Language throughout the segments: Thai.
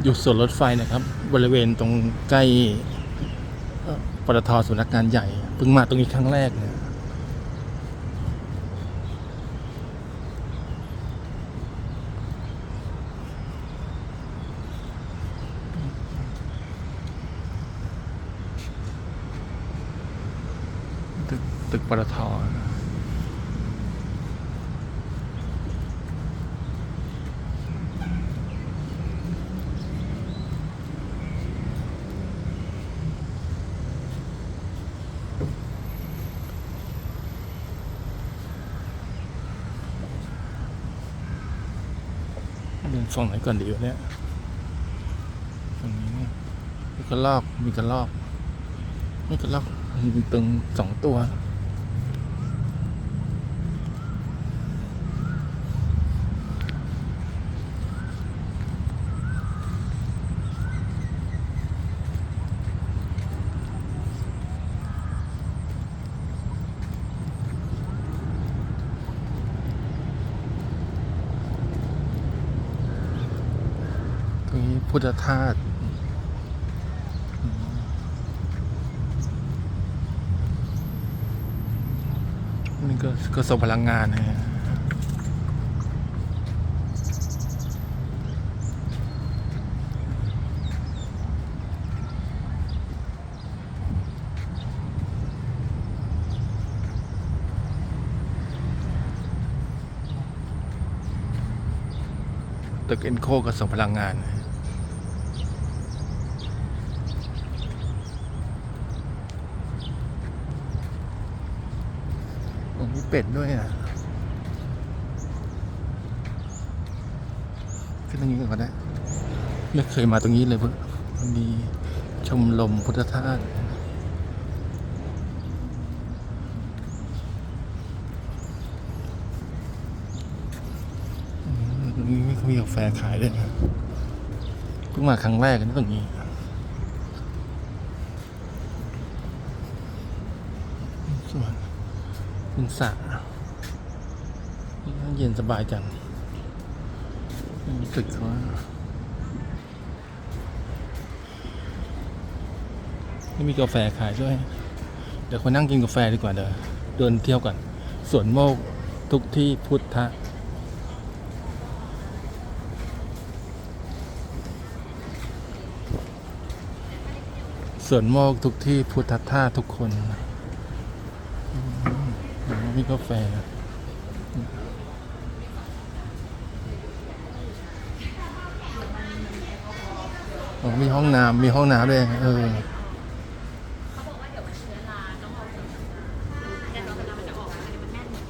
อยู่ส่วนรถไฟนะครับ บริเวณตรงใกล้ปตทสำนักงานใหญ่เพิ่งมาตรงนี้ครั้งแรกเนี่ยตึกตึกปตท เดินฝั่งไหนก่อนดีวะเนี่ยฝั่งนี้เนี่ยมีกระลอกมีกระลอกมีกระลอกมีตึงสองตัว นี้พุทธทาสนี่ก็กระทรวงพลังงานนะฮะตึกเอ็นโคกระทรวงพลังงานนะ ฮะโอ้มีเป็ดด้วยอะขึ้นตรงนี้ก่อนก็ได้ไม่เคยมาตรงนี้เลยเพิ่งมีชมลมพุทธทาสตรงนี้เขามีกาแฟขายด้วยนะเพิ่งมาครั้งแรกนตรงนี้ส่วน คุณสระเย็นสบายจังมีตึกเขานี่มีกาแฟขายด้วย เดี๋ยวคนนั่งกินกาแฟดีกว่าเดี๋ยวเดินเที่ยวก่อนสวนโมกทุกที่พุทธะสวนโมกทุกที่พุทธท่าทุกคน อืมมีกาแฟอ๋อมีห้องน้ำมีห้องน้ำด้วยเออเขาบอกว่าเดี๋ยเออแกนเราเวลามันจะออกมาเนี่ยมันแน่นเหมือน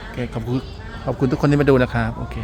โอเคขอบคุณขอบคุณทุกคนที่มาดูนะครับ โอเค